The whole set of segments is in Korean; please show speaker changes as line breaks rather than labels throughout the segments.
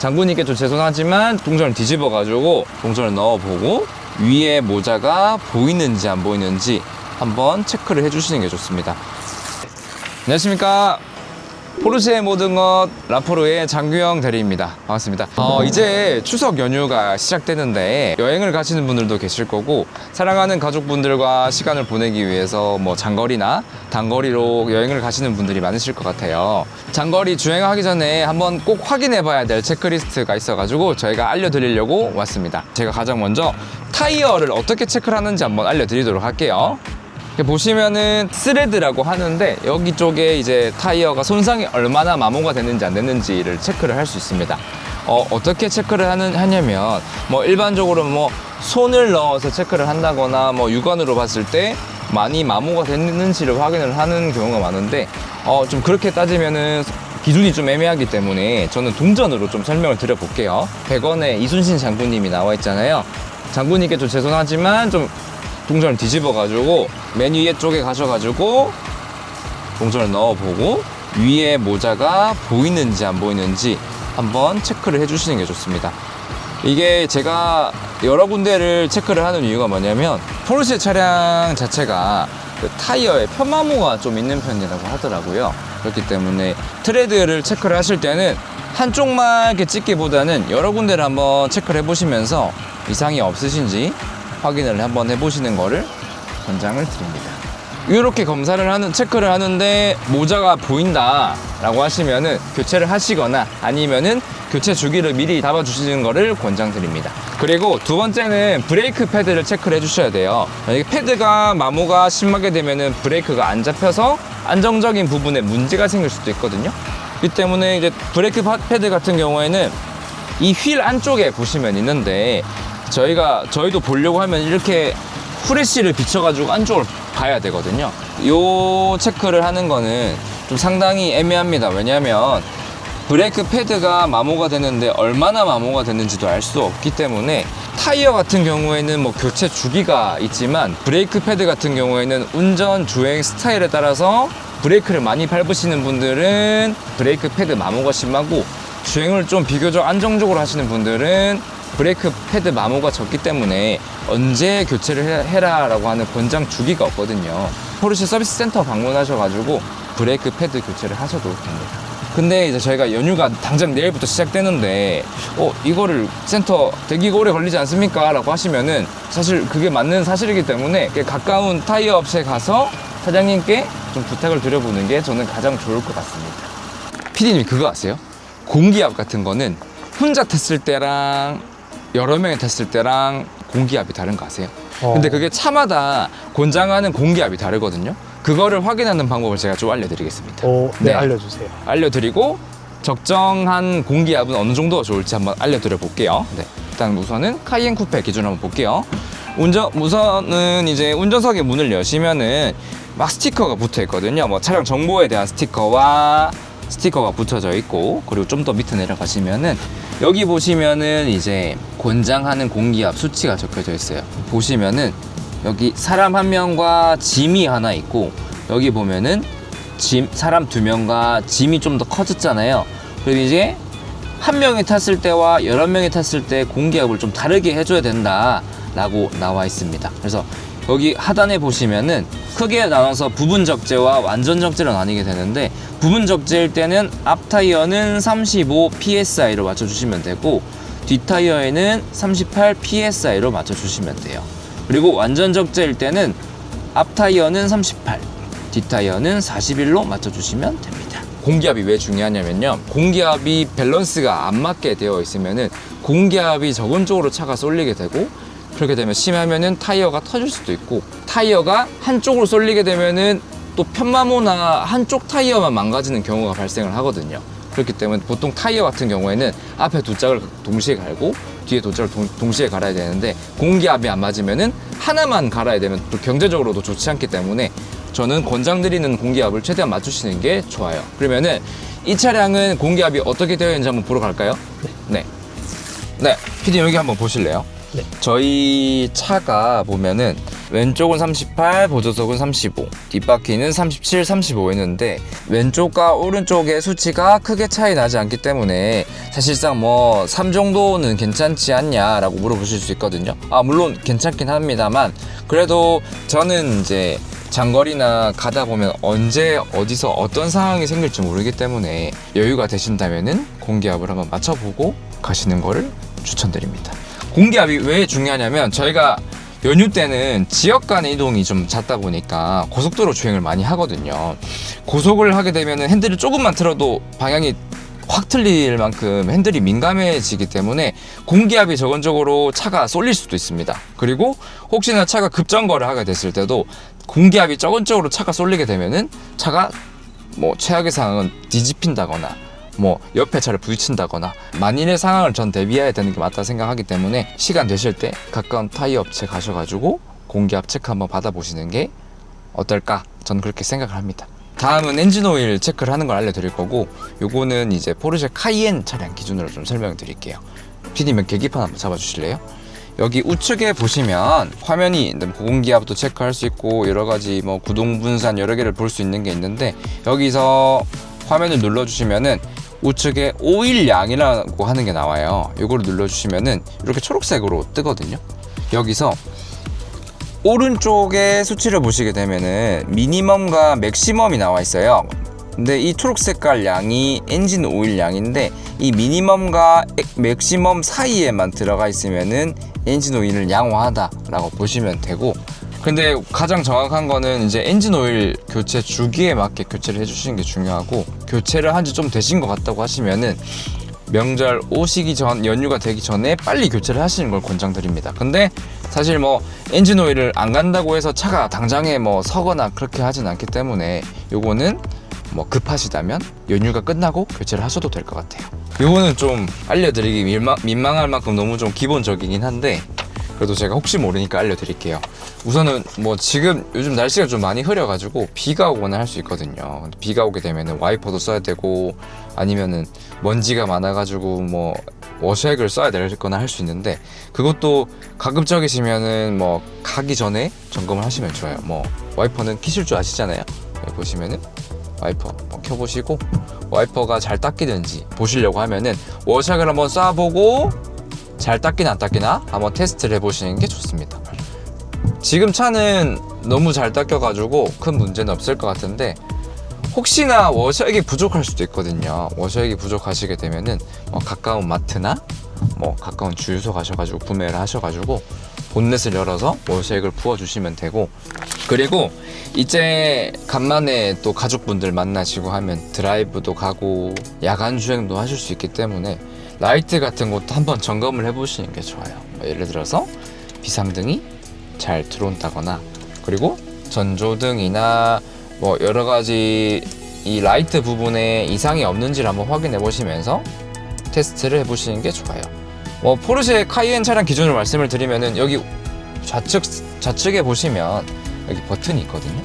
장군님께 좀 죄송하지만 동전을 뒤집어 가지고 동전을 넣어보고 위에 모자가 보이는지 안 보이는지 한번 체크를 해주시는 게 좋습니다. 안녕하십니까. 포르쉐의 모든 것 라포르의 장규영 대리입니다. 반갑습니다. 어, 이제 추석 연휴가 시작되는데 여행을 가시는 분들도 계실 거고 사랑하는 가족분들과 시간을 보내기 위해서 뭐 장거리나 단거리로 여행을 가시는 분들이 많으실 것 같아요. 장거리 주행하기 전에 한번 꼭 확인해 봐야 될 체크리스트가 있어가지고 저희가 알려드리려고 왔습니다. 제가 가장 먼저 타이어를 어떻게 체크를 하는지 한번 알려드리도록 할게요. 보시면은 스레드라고 하는데 여기 쪽에 이제 타이어가 손상이 얼마나 마모가 됐는지 안 됐는지를 체크를 할 수 있습니다. 어, 어떻게 체크를 하는, 하냐면 뭐 일반적으로 뭐 손을 넣어서 체크를 한다거나 뭐 육안으로 봤을 때 많이 마모가 됐는지를 확인을 하는 경우가 많은데 어, 좀 그렇게 따지면은 기준이 좀 애매하기 때문에 저는 동전으로 좀 설명을 드려볼게요. 100원에 이순신 장군님이 나와 있잖아요. 장군님께 좀 죄송하지만 좀 동전을 뒤집어가지고 맨 위에 쪽에 가셔가지고 동전을 넣어보고 위에 모자가 보이는지 안 보이는지 한번 체크를 해주시는 게 좋습니다. 이게 제가 여러 군데를 체크를 하는 이유가 뭐냐면 포르쉐 차량 자체가 그 타이어에 편마모가 좀 있는 편이라고 하더라고요. 그렇기 때문에 트레드를 체크를 하실 때는 한쪽만 이렇게 찍기보다는 여러 군데를 한번 체크를 해보시면서 이상이 없으신지 확인을 한번 해보시는 거를 권장을 드립니다. 이렇게 검사를 하는 체크를 하는데 모자가 보인다라고 하시면은 교체를 하시거나 아니면은 교체 주기를 미리 잡아 주시는 거를 권장드립니다. 그리고 두 번째는 브레이크 패드를 체크를 해 주셔야 돼요. 이 패드가 마모가 심하게 되면은 브레이크가 안 잡혀서 안정적인 부분에 문제가 생길 수도 있거든요. 이 때문에 이제 브레이크 파- 패드 같은 경우에는 이 휠 안쪽에 보시면 있는데 저희가 저희도 보려고 하면 이렇게 후레쉬를 비춰가지고 안쪽을 봐야 되거든요. 요 체크를 하는 거는 좀 상당히 애매합니다. 왜냐하면 브레이크 패드가 마모가 되는데 얼마나 마모가 됐는지도 알 수 없기 때문에 타이어 같은 경우에는 뭐 교체 주기가 있지만 브레이크 패드 같은 경우에는 운전 주행 스타일에 따라서 브레이크를 많이 밟으시는 분들은 브레이크 패드 마모가 심하고 주행을 좀 비교적 안정적으로 하시는 분들은 브레이크 패드 마모가 적기 때문에 언제 교체를 해- 해라 라고 하는 권장 주기가 없거든요. 포르쉐 서비스 센터 방문하셔가지고 브레이크 패드 교체를 하셔도 됩니다. 근데 이제 저희가 연휴가 당장 내일부터 시작되는데 어 이거를 센터 되게 오래 걸리지 않습니까? 라고 하시면은 사실 그게 맞는 사실이기 때문에 가까운 타이어 업체 가서 사장님께 좀 부탁을 드려보는 게 저는 가장 좋을 것 같습니다. 피디님 그거 아세요? 공기압 같은 거는 혼자 탔을 때랑 여러 명이 탔을 때랑 공기압이 다른 거 아세요?
어.
근데 그게 차마다 권장하는 공기압이 다르거든요. 그거를 확인하는 방법을 제가 좀 알려드리겠습니다.
어, 네,
네.
알려주세요.
알려드리고 적정한 공기압은 어느 정도가 좋을지 한번 알려드려 볼게요. 네. 일단 우선은 카이엔 쿠페 기준 한번 볼게요. 운전 우선은 이제 운전석의 문을 여시면은 막 스티커가 붙어 있거든요. 뭐 차량 정보에 대한 스티커와 스티커가 붙여져 있고 그리고 좀 더 밑에 내려가시면은 여기 보시면은 이제 권장하는 공기압 수치가 적혀져 있어요. 보시면은 여기 사람 한 명과 짐이 하나 있고 여기 보면은 짐 사람 두 명과 짐이 좀 더 커졌잖아요. 그리고 이제 한 명이 탔을 때와 여러 명이 탔을 때 공기압을 좀 다르게 해줘야 된다 라고 나와 있습니다. 그래서 여기 하단에 보시면은 크게 나눠서 부분 적재와 완전 적재로 나뉘게 되는데 부분 적재일 때는 앞 타이어는 35 psi로 맞춰주시면 되고 뒷 타이어에는 38 psi로 맞춰주시면 돼요. 그리고 완전 적재일 때는 앞 타이어는 38, 뒷 타이어는 41로 맞춰주시면 됩니다. 공기압이 왜 중요하냐면요. 공기압이 밸런스가 안 맞게 되어 있으면은 공기압이 적은 쪽으로 차가 쏠리게 되고 그렇게 되면 심하면은 타이어가 터질 수도 있고 타이어가 한쪽으로 쏠리게 되면은 또 편마모나 한쪽 타이어만 망가지는 경우가 발생을 하거든요. 그렇기 때문에 보통 타이어 같은 경우에는 앞에 두 짝을 동시에 갈고 뒤에 두 짝을 동, 동시에 갈아야 되는데 공기압이 안 맞으면은 하나만 갈아야 되면 또 경제적으로도 좋지 않기 때문에 저는 권장드리는 공기압을 최대한 맞추시는 게 좋아요. 그러면은 이 차량은 공기압이 어떻게 되어 있는지 한번 보러 갈까요? 네. 네. 피디 여기 한번 보실래요?
네.
저희 차가 보면은 왼쪽은 38, 보조석은 35, 뒷바퀴는 37, 35 했는데 왼쪽과 오른쪽의 수치가 크게 차이 나지 않기 때문에 사실상 뭐 3 정도는 괜찮지 않냐라고 물어보실 수 있거든요. 아 물론 괜찮긴 합니다만 그래도 저는 이제 장거리나 가다 보면 언제 어디서 어떤 상황이 생길지 모르기 때문에 여유가 되신다면은 공기압을 한번 맞춰보고 가시는 거를 추천드립니다. 공기압이 왜 중요하냐면 저희가 연휴 때는 지역 간의 이동이 좀 잦다 보니까 고속도로 주행을 많이 하거든요. 고속을 하게 되면 핸들을 조금만 틀어도 방향이 확 틀릴 만큼 핸들이 민감해지기 때문에 공기압이 저건적으로 차가 쏠릴 수도 있습니다. 그리고 혹시나 차가 급정거를 하게 됐을 때도 공기압이 저건적으로 차가 쏠리게 되면은 차가 뭐 최악의 상황은 뒤집힌다거나 뭐 옆에 차를 부딪힌다거나 만일의 상황을 전 대비해야 되는 게 맞다 생각하기 때문에 시간 되실 때 가까운 타이어 업체 가셔가지고 공기압 체크 한번 받아보시는 게 어떨까? 저는 그렇게 생각을 합니다. 다음은 엔진 오일 체크를 하는 걸 알려드릴 거고 요거는 이제 포르쉐 카이엔 차량 기준으로 좀 설명을 드릴게요. PD면 계기판 한번 잡아주실래요? 여기 우측에 보시면 화면이 고공기압도 체크할 수 있고 여러 가지 뭐 구동 분산 여러 개를 볼 수 있는 게 있는데 여기서 화면을 눌러주시면은 우측에 오일 양이라고 하는 게 나와요. 이거를 눌러주시면은 이렇게 초록색으로 뜨거든요. 여기서 오른쪽에 수치를 보시게 되면은 미니멈과 맥시멈이 나와 있어요. 근데 이 초록 색깔 양이 엔진 오일 양인데 이 미니멈과 액- 맥시멈 사이에만 들어가 있으면은 엔진 오일을 양호하다라고 보시면 되고 근데 가장 정확한 거는 이제 엔진 오일 교체 주기에 맞게 교체를 해주시는 게 중요하고 교체를 한 지 좀 되신 것 같다고 하시면은 명절 오시기 전 연휴가 되기 전에 빨리 교체를 하시는 걸 권장드립니다. 근데 사실 뭐 엔진 오일을 안 간다고 해서 차가 당장에 뭐 서거나 그렇게 하진 않기 때문에 요거는 뭐 급하시다면 연휴가 끝나고 교체를 하셔도 될 것 같아요. 요거는 좀 알려드리기 민망, 민망할 만큼 너무 좀 기본적이긴 한데 그래도 제가 혹시 모르니까 알려드릴게요. 우선은 뭐 지금 요즘 날씨가 좀 많이 흐려가지고 비가 오거나 할 수 있거든요. 비가 오게 되면은 와이퍼도 써야 되고 아니면은 먼지가 많아가지고 뭐 워셔액을 써야 되거나 할 수 있는데 그것도 가급적이시면은 뭐 가기 전에 점검을 하시면 좋아요. 뭐 와이퍼는 키실 줄 아시잖아요. 여기 보시면은 와이퍼 켜보시고 와이퍼가 잘 닦이는지 보시려고 하면은 워셔액을 한번 쏴보고 잘 닦이나 안 닦이나 한번 테스트를 해보시는 게 좋습니다. 지금 차는 너무 잘 닦여가지고 큰 문제는 없을 것 같은데 혹시나 워셔액이 부족할 수도 있거든요. 워셔액이 부족하시게 되면은 뭐 가까운 마트나 뭐 가까운 주유소 가셔가지고 구매를 하셔가지고 본넷을 열어서 워셔액을 부어주시면 되고 그리고 이제 간만에 또 가족분들 만나시고 하면 드라이브도 가고 야간 주행도 하실 수 있기 때문에 라이트 같은 것도 한번 점검을 해보시는 게 좋아요. 뭐 예를 들어서 비상등이 잘 들어온다거나 그리고 전조등이나 뭐 여러 가지 이 라이트 부분에 이상이 없는지를 한번 확인해 보시면서 테스트를 해 보시는 게 좋아요. 뭐 포르쉐 카이엔 차량 기준으로 말씀을 드리면은 여기 좌측 좌측에 보시면 여기 버튼이 있거든요.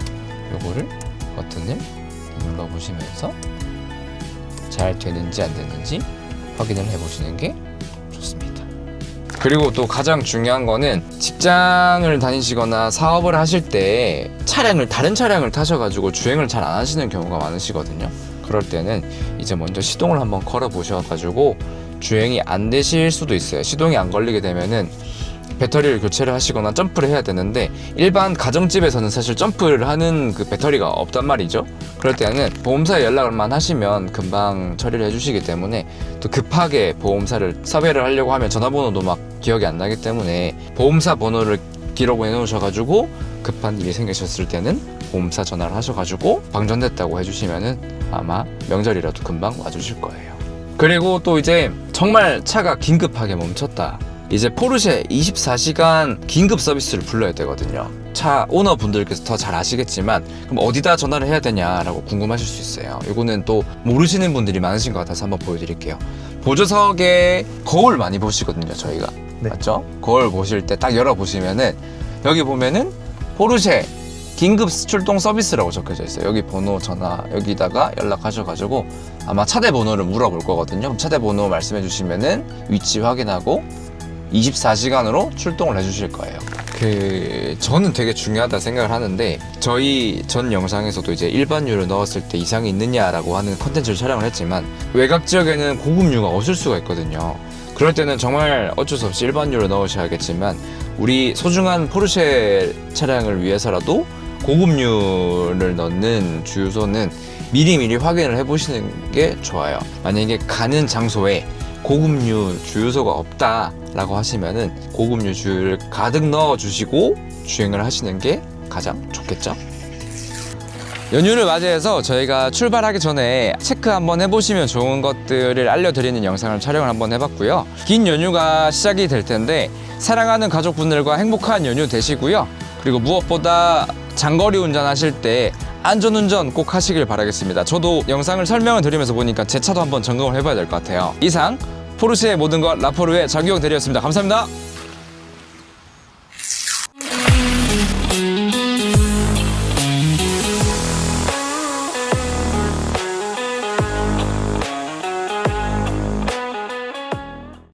요거를 버튼을 눌러 보시면서 잘 되는지 안 되는지 확인을 해 보시는 게. 그리고 또 가장 중요한 거는 직장을 다니시거나 사업을 하실 때 차량을 다른 차량을 타셔가지고 주행을 잘 안 하시는 경우가 많으시거든요. 그럴 때는 이제 먼저 시동을 한번 걸어 보셔가지고 주행이 안 되실 수도 있어요. 시동이 안 걸리게 되면은 배터리를 교체를 하시거나 점프를 해야 되는데 일반 가정집에서는 사실 점프를 하는 그 배터리가 없단 말이죠. 그럴 때는 보험사에 연락을만 하시면 금방 처리를 해주시기 때문에 또 급하게 보험사를 섭외를 하려고 하면 전화번호도 막 기억이 안 나기 때문에 보험사 번호를 기록을 해놓으셔가지고 급한 일이 생기셨을 때는 보험사 전화를 하셔가지고 방전됐다고 해주시면은 아마 명절이라도 금방 와주실 거예요. 그리고 또 이제 정말 차가 긴급하게 멈췄다. 이제 포르쉐 24시간 긴급 서비스를 불러야 되거든요. 차 오너 분들께서 더 잘 아시겠지만 그럼 어디다 전화를 해야 되냐라고 궁금하실 수 있어요. 이거는 또 모르시는 분들이 많으신 것 같아서 한번 보여드릴게요. 보조석에 거울 많이 보시거든요, 저희가.
네.
맞죠? 거울 보실 때 딱 열어 보시면은 여기 보면은 포르쉐 긴급 출동 서비스라고 적혀져 있어요. 여기 번호 전화 여기다가 연락하셔가지고 아마 차대 번호를 물어볼 거거든요. 그럼 차대 번호 말씀해 주시면은 위치 확인하고 24시간으로 출동을 해주실 거예요. 그 저는 되게 중요하다 생각을 하는데 저희 전 영상에서도 이제 일반유를 넣었을 때 이상이 있느냐라고 하는 컨텐츠를 촬영을 했지만 외곽 지역에는 고급유가 없을 수가 있거든요. 그럴 때는 정말 어쩔 수 없이 일반유를 넣으셔야겠지만 우리 소중한 포르쉐 차량을 위해서라도 고급유를 넣는 주유소는 미리미리 확인을 해보시는 게 좋아요. 만약에 가는 장소에 고급류 주유소가 없다 라고 하시면은 고급류 주유를 가득 넣어 주시고 주행을 하시는 게 가장 좋겠죠? 연휴를 맞이해서 저희가 출발하기 전에 체크 한번 해보시면 좋은 것들을 알려드리는 영상을 촬영을 한번 해봤고요. 긴 연휴가 시작이 될 텐데 사랑하는 가족분들과 행복한 연휴 되시고요. 그리고 무엇보다 장거리 운전하실 때 안전운전 꼭 하시길 바라겠습니다. 저도 영상을 설명을 드리면서 보니까 제 차도 한번 점검을 해봐야 될 것 같아요. 이상 포르쉐의 모든 것 라포르의 장규영 대리였습니다. 감사합니다.